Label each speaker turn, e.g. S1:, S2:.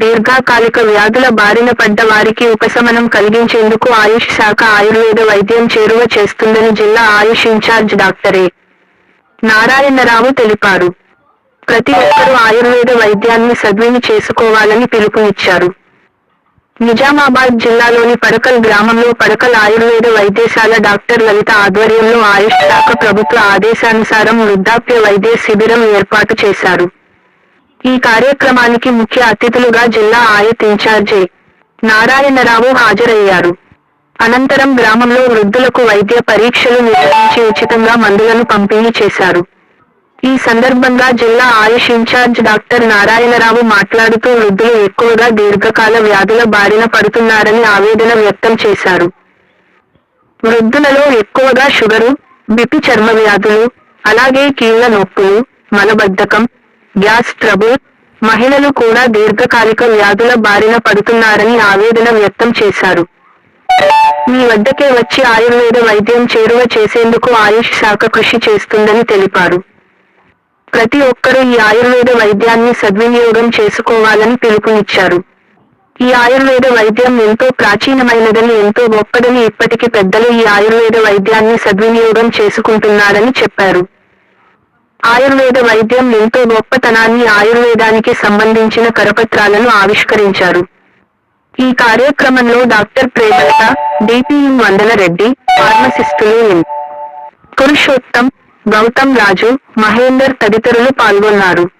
S1: దీర్ఘకాలిక వ్యాధుల బారిన పడ్డ వారికి ఉపశమనం కలిగించేందుకు ఆయుష్ శాఖ ఆయుర్వేద వైద్యం చేరువ చేస్తుందని జిల్లా ఆయుష్ ఇన్ఛార్జ్ డాక్టరే నారాయణరావు తెలిపారు. ప్రతి ఒక్కరూ ఆయుర్వేద వైద్యాన్ని సద్విని చేసుకోవాలని పిలుపునిచ్చారు. నిజామాబాద్ జిల్లాలోని పడకల్ గ్రామంలో పడకల్ ఆయుర్వేద వైద్యశాల డాక్టర్ లలిత ఆధ్వర్యంలో ఆయుష్ శాఖ ప్రభుత్వ ఆదేశానుసారం వృద్ధాప్య వైద్య శిబిరం ఏర్పాటు చేశారు. ఈ కార్యక్రమానికి ముఖ్య అతిథులుగా జిల్లా ఆయత్ ఇన్ఛార్జి నారాయణరావు హాజరయ్యారు. అనంతరం గ్రామంలో వృద్ధులకు వైద్య పరీక్షలు నిర్వహించి ఉచితంగా మందులను పంపిణీ చేశారు. ఈ సందర్భంగా జిల్లా ఆయుష్ ఇన్ఛార్జ్ డాక్టర్ నారాయణరావు మాట్లాడుతూ వృద్ధులు ఎక్కువగా దీర్ఘకాల వ్యాధుల బారిన పడుతున్నారని ఆవేదన వ్యక్తం చేశారు. వృద్ధులలో ఎక్కువగా షుగరు బిపి చర్మ వ్యాధులు అలాగే కీళ్ళ నొప్పులు మలబద్ధకం గ్యాస్ ప్రభు మహిళలు కూడా దీర్ఘకాలిక వ్యాధుల బారిన పడుతున్నారని ఆవేదన వ్యక్తం చేశారు. మీ వద్దకే వచ్చి ఆయుర్వేద వైద్యం చేరువ చేసేందుకు ఆయుష్ శాఖ కృషి చేస్తుందని తెలిపారు. ప్రతి ఒక్కరూ ఈ ఆయుర్వేద వైద్యాన్ని సద్వినియోగం చేసుకోవాలని పిలుపునిచ్చారు. ఈ ఆయుర్వేద వైద్యం ఎంతో ప్రాచీనమైనదని ఎంతో గొప్పదని ఇప్పటికి పెద్దలు ఈ ఆయుర్వేద వైద్యాన్ని సద్వినియోగం చేసుకుంటున్నారని చెప్పారు. ఆయుర్వేద వైద్యం ఎంతో గొప్పతనాన్ని ఆయుర్వేదానికి సంబంధించిన కరపత్రాలను ఆవిష్కరించారు. ఈ కార్యక్రమంలో డాక్టర్ ప్రేమలత డిపిఎం వందన రెడ్డి ఫార్మసిస్టులు ఎన్ పురుషోత్తం గౌతమ్ రాజు మహేందర్ తదితరులు పాల్గొన్నారు.